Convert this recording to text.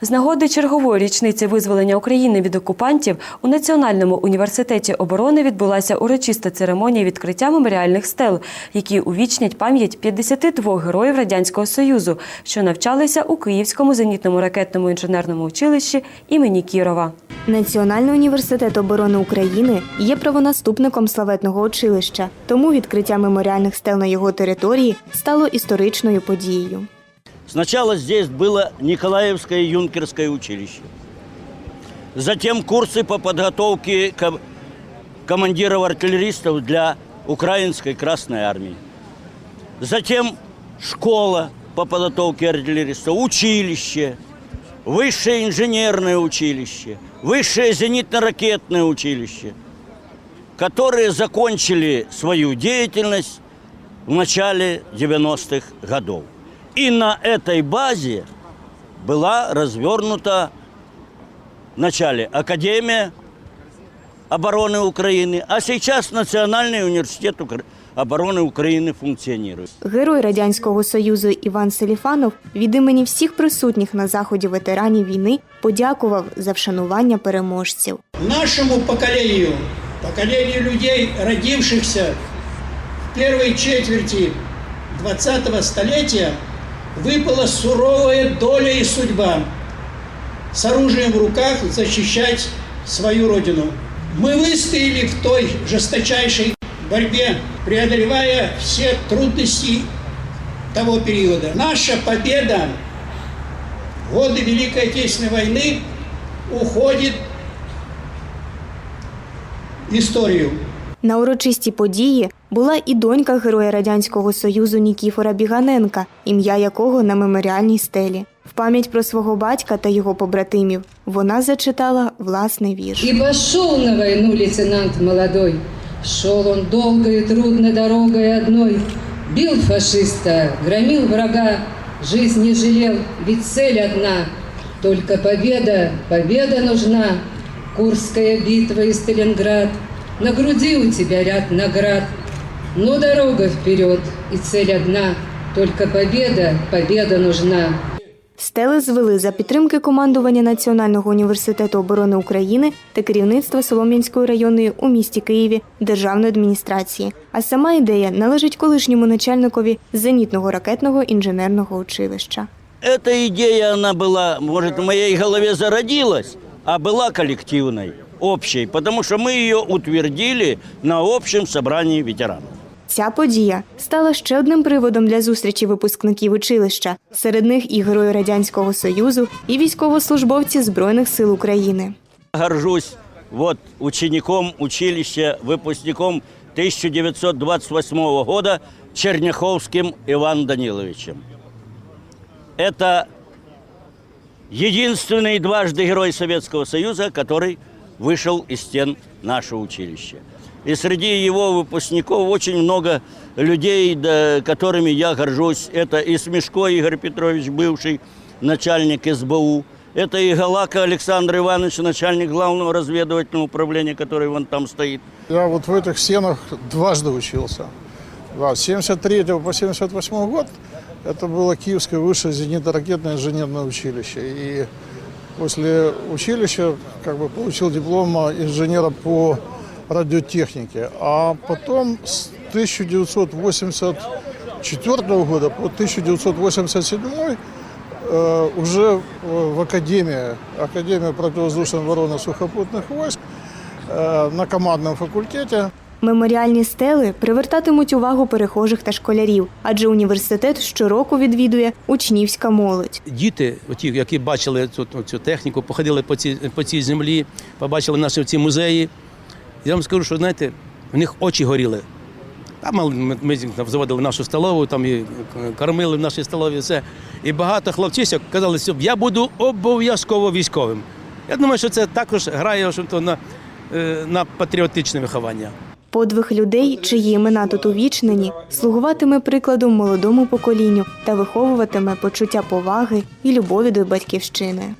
З нагоди чергової річниці визволення України від окупантів у Національному університеті оборони відбулася урочиста церемонія відкриття меморіальних стел, які увічнять пам'ять 52 героїв Радянського Союзу, що навчалися у Київському зенітному ракетному інженерному училищі імені Кірова. Національний університет оборони України є правонаступником славетного училища, тому відкриття меморіальних стел на його території стало історичною подією. Сначала здесь было Николаевское юнкерское училище. Затем курсы по подготовке ко- командиров-артиллеристов для Украинской Красной Армии. Затем школа по подготовке артиллеристов, училище, высшее инженерное училище, высшее зенитно-ракетное училище, которые закончили свою деятельность в начале 90-х годов. И на этой базе была развернута в начале Академия обороны Украины, а сейчас Национальный университет Укра- обороны Украины функционирует. Герой радянського союзу Іван Селіфанов від імені всіх присутніх на заході ветеранів війни подякував за вшанування переможців. нашему поколению, поколению людей, родившихся в первой четверти 20-го столетия, Выпала суровая доля и судьба с оружием в руках защищать свою родину. Мы выстояли в той жесточайшей борьбе, преодолевая все трудности того периода. Наша победа в годы Великой Отечественной войны уходит в історію. На урочистій події була і донька героя радянського союзу Нікіфора Біганенка, ім'я якого на меморіальній стелі. В пам'ять про свого батька та його побратимів вона зачитала власний вірш. И пошел на войну лейтенант молодой. Шел он долго и трудно дорогой одной. Бил фашиста, громил врага, жизнь не жалел, ведь цель одна. Только победа, победа нужна. Курская битва и Сталинград. На груди у тебя ряд наград. Но дорога вперед, и цель одна. Только победа, победа нужна. Стели звели за підтримки командування Національного університету оборони України та керівництва Солом'янської районної у місті Києві державної адміністрації. А сама ідея належить колишньому начальникові зенітного ракетного інженерного училища. Эта идея, она была, может, в моей голове зародилась, а была коллективной, общей, потому что мы ее утвердили на общем собрании ветеранов. Ця подія стала ще одним приводом для зустрічі випускників училища. Серед них і герої радянського союзу, і військовослужбовці збройних сил України. Горжусь вот учеником училища, выпускником 1928 года Черняховским Иваном Даниловичем. Это единственный дважды герой Советского Союза, который вышел из стен нашего училища. И среди его выпускников очень много людей, да, которыми я горжусь. Это и Смешко Игорь Петрович, бывший начальник СБУ. Это и Галака Александр Иванович, начальник главного разведывательного управления, который вон там стоит. Я вот в этих стенах дважды учился. Да, с 73 по 78 год это было Киевское высшее зенитно-ракетное инженерное училище. И после училища как бы получил диплом инженера по радиотехнике. А потом с 1984 года по 1987 э, уже э, в Академии, Академия противовоздушной обороны сухопутных войск э, на командном факультете Меморіальні стели привертатимуть увагу перехожих та школярів, адже університет щороку відвідує учнівська молодь. діти, оті, які бачили цю, цю техніку, походили по цій, по цій землі, побачили наші ці музеї. Я вам скажу, що знаєте, в них очі горіли. Там ми, ми там заводили нашу столову, там і кормили в нашій столові все. І багато хлопчисок казали, що я буду обов'язково військовим. Я думаю, що це також грає на, е, на патріотичне виховання. Подвиг людей, чиї імена тут увічнені, слугуватиме прикладом молодому поколінню та виховуватиме почуття поваги і любові до батьківщини.